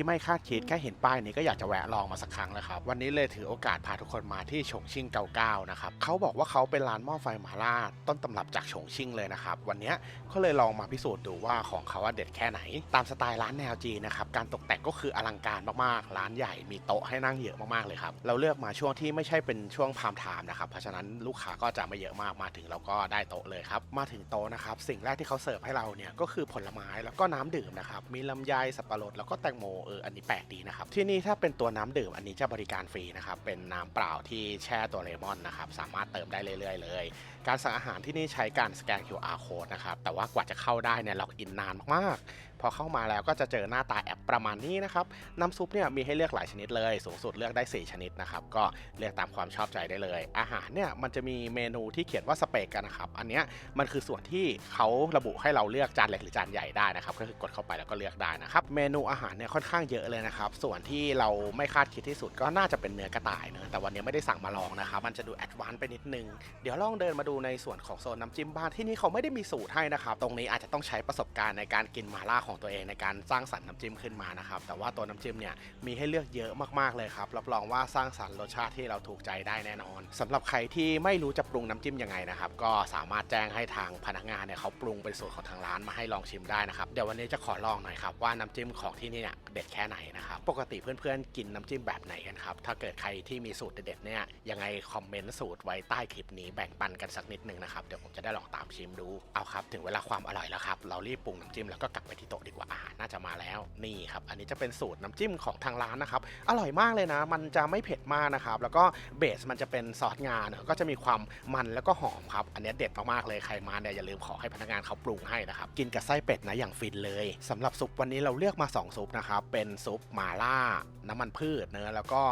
ที่ไม่คาดคิดแค่เห็นป้ายนี้ก็อยากจะแวะลองมาสักครั้งแล้วครับ วันนี้เลยถือโอกาสพาทุกคนมาที่ฉงชิ่งเกาเก้านะครับ เขาบอกว่าเขาเป็นร้านหม้อไฟหมาล่าต้นตำรับจากฉงชิ่งเลยนะครับ วันนี้ก็เลยลองมาพิสูจน์ดูว่าของเขาอะเด็ดแค่ไหน ตามสไตล์ร้านแนวจีนนะครับ การตกแต่งก็คืออลังการมากๆ ร้านใหญ่มีโต๊ะให้นั่งเยอะมากๆเลยครับ เราเลือกมาช่วงที่ไม่ใช่เป็นช่วงพามไทม์นะครับ เพราะฉะนั้นลูกค้าก็จะไม่เยอะมาก มาถึงเราก็ได้โต๊ะเลยครับ มาถึงโต๊ะนะครับ สิ่งแรกที่เขาเสิร์ฟให้เราเนี่ยก็คือผลไม้แล้วก็น้ำดื่มนะครับ มีลำไย สับปะรด แล้วก็แตงโมเอออันนี้แปลกดีนะครับ ที่นี่ถ้าเป็นตัวน้ำดื่มอันนี้จะบริการฟรีนะครับ เป็นน้ำเปล่าที่แช่ตัวเลมอนนะครับ สามารถเติมได้เรื่อยๆ เลย การสั่งอาหารที่นี่ใช้การสแกน QR code นะครับ แต่ว่ากว่าจะเข้าได้เนี่ยล็อกอินนานมากๆ พอเข้ามาแล้วก็จะเจอหน้าตาแอปประมาณนี้นะครับ น้ำซุปเนี่ยมีให้เลือกหลายชนิดเลย สูงสุดเลือกได้ 4 ชนิดนะครับ ก็เลือกตามความชอบใจได้เลย อาหารเนี่ยมันจะมีเมนูที่เขียนว่าสเปกกันนะครับ อันเนี้ยมันคือส่วนที่เขาระบุให้เราเลือกจานเล็กหรือจานใหญ่ได้นะครับ ก็คือกดเข้าไปแล้วก็เลือกได้นะครับ เมนูอาหารเนี่ยค่อนข้างเยอะเลยนะครับ ส่วนที่เราไม่คาดคิดที่สุดก็น่าจะเป็นเนื้อกระต่ายเนอะแต่วันนี้ไม่ได้สั่งมาลองนะครับ มันจะดูแอดวานซ์ไปนิดนึง เดี๋ยวลองเดินมาดูในส่วนของโซนน้ำจิ้มบ้านที่นี่เขาไม่ได้มีสูตรให้นะครับ ตรงนี้อาจจะต้องใช้ประสบการณ์ในการกินมาล่าของตัวเองในการสร้างสรรค์น้ำจิ้มขึ้นมานะครับแต่ว่าตัวน้ำจิ้มเนี่ยมีให้เลือกเยอะมากๆเลยครับรับรองว่าสร้างสรรค์รสชาติที่เราถูกใจได้แน่นอนสำหรับใครที่ไม่รู้จะปรุงน้ำจิ้มยังไงนะครับก็สามารถแจ้งให้ทางพนักงานเนี่ยเขาปรุงเป็นสูตรของทางร้านมาให้ลองชิมได้นะครับเดี๋ยววันนี้จะขอลองหน่อยครับว่าน้ำจิ้มของที่นี่เนี่ยเด็ดแค่ไหนนะครับปกติเพื่อนๆกินน้ำจิ้มแบบไหนกันครับถ้าเกิดใครที่มีสูตรเด็ดๆเนี่ยยังไงคอมเมนต์สูตรไว้ใต้คลิปนี้แบ่งปันกันสักนิดนึงนะครับเดี๋ยวผมจะได้ลองตามชิมดูเอาครับถึงเวลาความอร่อยแล้วครับเรารีบปรุงน้ำจิ้มแล้วก็กลับไปที่โต๊ะดี แล้วนี่ครับอันนี้จะเป็นสูตรน้ำจิ้มของทางร้านนะครับอร่อยมากเลยนะ มันจะไม่เผ็ดมากนะครับแล้วก็เบสมันจะเป็นซอสงาเนอะก็จะมีความมันแล้วก็หอมครับอันนี้เด็ดมากๆเลยใครมาเนี่ยอย่าลืมขอให้พนักงานเขาปรุงให้นะครับกินกับไส้เป็ดนะอย่างฟินเลยสำหรับซุปวันนี้เราเลือกมา 2 ซุปนะครับเป็นซุปหมาล่า น้ำมันพืชเนื้อแล้วก็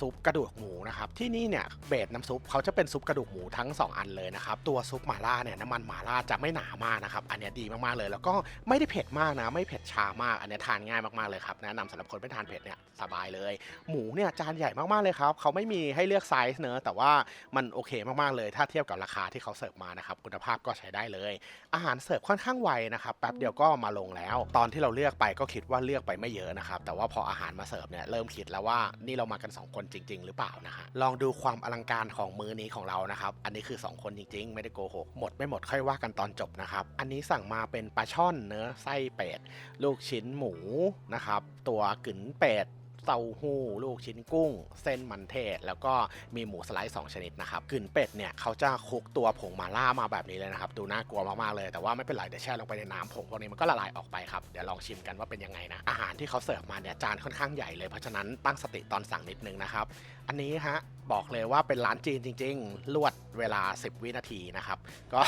ซุปกระดูกหมูนะครับที่นี่เนี่ยเบสน้ำซุปเขาจะเป็นซุปกระดูกหมูทั้ง 2 อันเลยนะครับตัวซุปหมาล่าเนี่ยน้ำมันหมาล่าจะไม่หนามากนะครับอันนี้ดีมากๆเลย แล้วก็ไม่ได้เผ็ดมากนะ ไม่เผ็ดชามาก อันนี้ทานง่ายมากๆเลยครับแนะนำสำหรับคนไม่ทานเผ็ดเนี่ยสบายเลย หมูเนี่ยจานใหญ่มากๆเลยครับเขาไม่มีให้เลือกไซส์เนอะแต่ว่ามันโอเคมากๆเลย ถ้าเทียบกับราคาที่เขาเสิร์ฟมานะครับคุณภาพก็ใช้ได้เลย อาหารเสิร์ฟค่อนข้างไวนะครับแป๊บเดียวก็มาลงแล้ว ตอนที่เราเลือกไปก็คิดว่าเลือกไปไม่เยอะนะครับแต่ว่าพออาหารมาเสิร์ฟเนี่ยเริ่มคิดแล้วว่านี่เรามากัน 2 คนจริง ๆ หรือเปล่านะฮะลองดูความอลังการของมื้อนี้ของเรานะครับอันนี้คือ 2 คนจริง ๆ ไม่ได้โกหกหมดไม่หมดค่อยว่ากันตอนจบนะครับอันนี้สั่งมาเป็นปลาช่อนเนื้อไส้เป็ดลูกชิ้นหมูนะครับ ตัวกึ๋นเป็ดเต้าหู้ลูกชิ้นกุ้ง เส้นมันเทศ แล้วก็มีหมูสไลด์2ชนิดนะครับกึ่นเป็ดเนี่ยเขาจะคลุกตัวผงมาล่ามาแบบนี้เลยนะครับ ดูน่ากลัวมากๆเลยแต่ว่าไม่เป็นไรเดี๋ยวแช่ลงไปในน้ำผงพวกนี้มันก็ละลายออกไปครับเดี๋ยวลองชิมกันว่าเป็นยังไงนะอาหารที่เขาเสิร์ฟมาเนี่ยจานค่อนข้างใหญ่เลยเพราะฉะนั้นตั้งสติตอนสั่งนิดนึงนะครับ อันนี้ฮะบอกเลยว่าเป็นร้านจีนจริง ๆ ลวดเวลา 10 วินาทีนะครับ ก็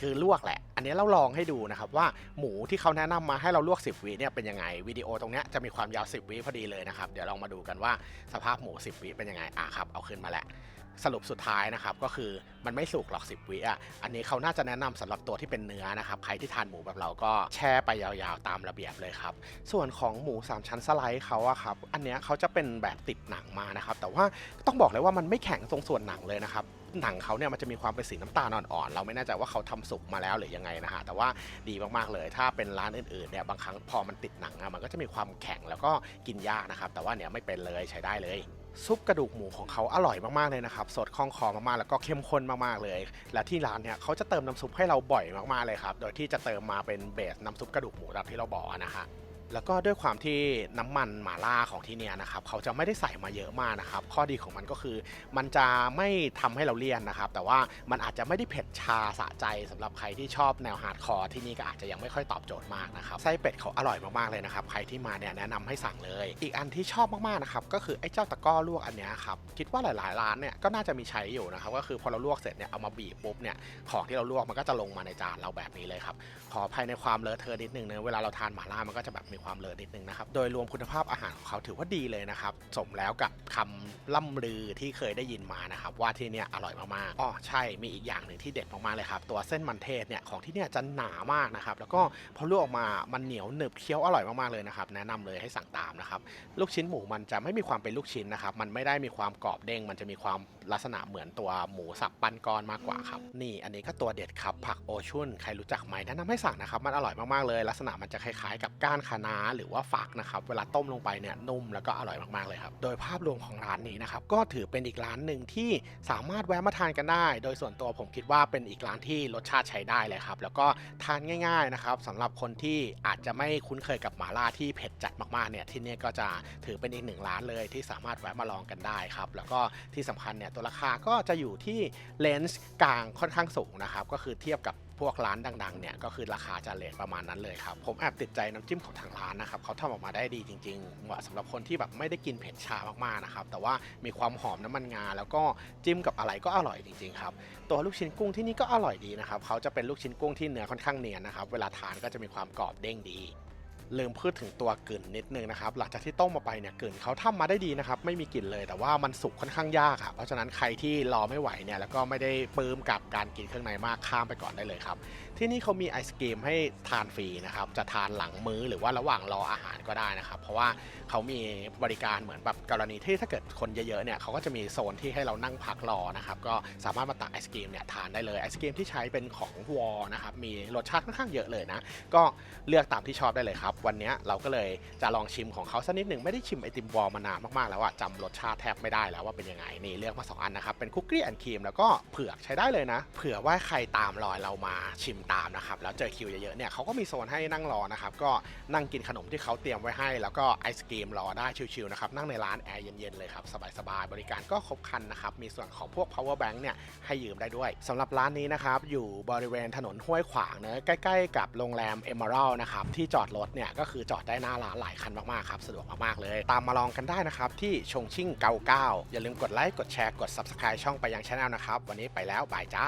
คือลวกแหละ อันนี้เราลองให้ดูนะครับว่าหมูที่เขาแนะนำมาให้เราลวก 10 วิเนี่ยเป็นยังไงวิดีโอตรงนี้จะมีความยาว 10 วิพอดีเลยนะครับ เดี๋ยวลองมาดูกันว่าสภาพหมู 10 วิเป็นยังไงอะครับเอาขึ้นมาแล้ว สรุปสุดท้ายนะครับก็คือมันไม่สุกหรอก 10 วิอะ อันนี้เขาน่าจะแนะนำสำหรับตัวที่เป็นเนื้อนะครับ ใครที่ทานหมูแบบเราก็แช่ไปยาวๆตามระเบียบเลยครับ ส่วนของหมู 3 ชั้นสไลด์เขาอะครับ อันนี้เขาจะเป็นแบบติดหนังมานะครับ แต่ว่าต้องบอกเลยว่ามันไม่แข็งตรงส่วนหนังเลยนะครับหนังเขาเนี่ยมันจะมีความเป็นสีน้ำตาลอ่อนๆ เราไม่แน่ใจว่าเขาทำสุกมาแล้วหรือยังไงนะฮะ แต่ว่าดีมากๆเลย ถ้าเป็นร้านอื่นๆเนี่ยบางครั้งพอมันติดหนังอะมันก็จะมีความแข็งแล้วก็กินยากนะครับ แต่ว่าเนี่ยไม่เป็นเลยใช้ได้เลย ซุปกระดูกหมูของเขาอร่อยมากๆเลยนะครับ สดคล่องคอมากๆ แล้วก็เข้มข้นมากๆเลย และที่ร้านเนี่ยเขาจะเติมน้ำซุปให้เราบ่อยมากๆเลยครับ โดยที่จะเติมมาเป็นเบสน้ำซุปกระดูกหมูแบบที่เราบอกนะฮะ แล้วก็ด้วยความที่น้ำมันหมาล่าของที่เนี่ยนะครับเขาจะไม่ได้ใส่มาเยอะมากนะครับ ข้อดีของมันก็คือ มันจะไม่ทำให้เราเลี่ยนนะครับ แต่ว่ามันอาจจะไม่ได้เผ็ดชาสะใจสำหรับใครที่ชอบแนวฮาร์ดคอร์ที่นี่ก็อาจจะยังไม่ค่อยตอบโจทย์มากนะครับไส้เป็ดเขาอร่อยมากๆเลยนะครับ ใครที่มาเนี่ยแนะนำให้สั่งเลย อีกอันที่ชอบมากๆนะครับก็คือไอ้เจ้าตะก้อลวกอันนี้ครับคิดว่าหลายๆร้านเนี่ยก็น่าจะมีใช้อยู่นะครับก็คือพอเราลวกเสร็จเนี่ยเอามาบีบปุ๊บเนี่ยของที่เราลวกมันก็จะลงมาในจานเราแบบนี้เลยครับขอภัยในความเลอะเทอะนิดนึงนะเวลาเราทานหมาล่ามันก็จะแบบมีความเลอะนิดนึงนะครับ โดยรวมคุณภาพอาหารของเขาถือว่าดีเลยนะครับ สมแล้วกับคำล่ำลือที่เคยได้ยินมานะครับ ว่าที่เนี่ยอร่อยมากๆอ๋อใช่มีอีกอย่างหนึ่งที่เด็ดมากๆเลยครับ ตัวเส้นมันเทศเนี่ยของที่เนี่ยจะหนามากนะครับ แล้วก็พอลวกออกมามันเหนียวหนึบเคี้ยวอร่อยมากๆเลยนะครับ แนะนำเลยให้สั่งตามนะครับ ลูกชิ้นหมูมันจะไม่มีความเป็นลูกชิ้นนะครับ มันไม่ได้มีความกรอบเด้ง มันจะมีความลักษณะเหมือนตัวหมูสับปั้นก้อนมากกว่าครับ นี่อันนี้ก็ตัวเด็ดครับผักโอชุนใครรู้จักไหมแนะนำให้สั่งนะครับ มันอร่อยมากๆเลย ลักษณะมันจะคล้ายๆ กับก้านคะน้าะหรือว่าฟักนะครับเวลาต้มลงไปเนี่ยนุ่มแล้วก็อร่อยมากๆเลยครับโดยภาพรวมของร้านนี้นะครับก็ถือเป็นอีกร้านหนึ่งที่สามารถแวะมาทานกันได้ โดยส่วนตัวผมคิดว่าเป็นอีกร้านที่รสชาติใช้ได้เลยครับแล้วก็ทานง่ายๆนะครับสำหรับคนที่อาจจะไม่คุ้นเคยกับหมาล่าที่เผ็ดจัดมากๆเนี่ยที่นี่ก็จะถือเป็นอีกหนึ่งร้านเลยที่สามารถแวะมาลองกันได้ครับแล้วก็ที่สำคัญเนี่ยตัวราคาก็จะอยู่ที่เลนส์กลางค่อนข้างสูงนะครับก็คือเทียบกับ พวกร้านดังๆเนี่ยก็คือราคาจะเลทประมาณนั้นเลยครับ ผมแอบติดใจน้ำจิ้มของทางร้านนะครับเขาทำออกมาได้ดีจริงๆเหมาะสำหรับคนที่แบบไม่ได้กินเผ็ดชามากๆนะครับแต่ว่ามีความหอมน้ำมันงา แล้วก็จิ้มกับอะไรก็อร่อยจริงๆครับตัวลูกชิ้นกุ้งที่นี่ก็อร่อยดีนะครับเขาจะเป็นลูกชิ้นกุ้งที่เนื้อค่อนข้างเนียนนะครับเวลาทานก็จะมีความกรอบเด้งดี ลืมพูดถึงตัวกลิ่นนิดนึงนะครับหลังจากที่ต้มมาไปเนี่ยกลิ่นเขาทำมาได้ดีนะครับไม่มีกลิ่นเลยแต่ว่ามันสุกค่อนข้างยากอะเพราะฉะนั้นใครที่รอไม่ไหวเนี่ยแล้วก็ไม่ได้ปลื้มกับการกินเครื่องในมากข้ามไปก่อนได้เลยครับที่นี่เขามีไอศกรีมให้ทานฟรีนะครับจะทานหลังมื้อหรือว่าระหว่างรออาหารก็ได้นะครับเพราะว่าเขามีบริการเหมือนแบบกรณีที่ถ้าเกิดคนเยอะๆเนี่ยเขาก็จะมีโซนที่ให้เรานั่งพักรอนะครับก็สามารถมาตักไอศกรีมเนี่ยทานได้เลยไอศกรีมที่ใช้เป็นของวอนะครับมีรสชาติค่อนข้างเยอะเลยนะก็เลือกตามที่ชอบได้เลยครับวันนี้เราก็เลยจะลองชิมของเขาสักนิดหนึ่งไม่ได้ชิมไอติมวอลมานานมากๆแล้วอะจำรสชาติแทบไม่ได้แล้วว่าเป็นยังไงนี่เลือกมาสองอันนะครับ เป็นคุกกี้แอนครีมแล้วก็เผือกใช้ได้เลยนะ เผื่อว่าใครตามรอยเรามาชิมตามนะครับ แล้วเจอคิวเยอะๆเนี่ยเขาก็มีโซนให้นั่งรอนะครับ ก็นั่งกินขนมที่เขาเตรียมไว้ให้ แล้วก็ไอศกรีมรอได้ชิวๆนะครับนั่งในร้านแอร์เย็นๆเลยครับสบายๆบริการก็ครบคันนะครับมีส่วนของพวก power bank เนี่ยให้ยืมได้ด้วยสำหรับร้านนี้นะครับอยู่บริเวณถนนห้วยขวางเนะใกล้ ๆ กับโรงแรม Emerald นะครับที่จอดรถเนี่ยก็คือจอดได้หน้าร้านหลายคันมากๆครับสะดวกมากๆเลย ตามมาลองกันได้นะครับที่ชงชิ่ง 99 อย่าลืมกดไลค์กดแชร์กด subscribe ช่องไปยังช anel นะครับ วันนี้ไปแล้วบายจ้า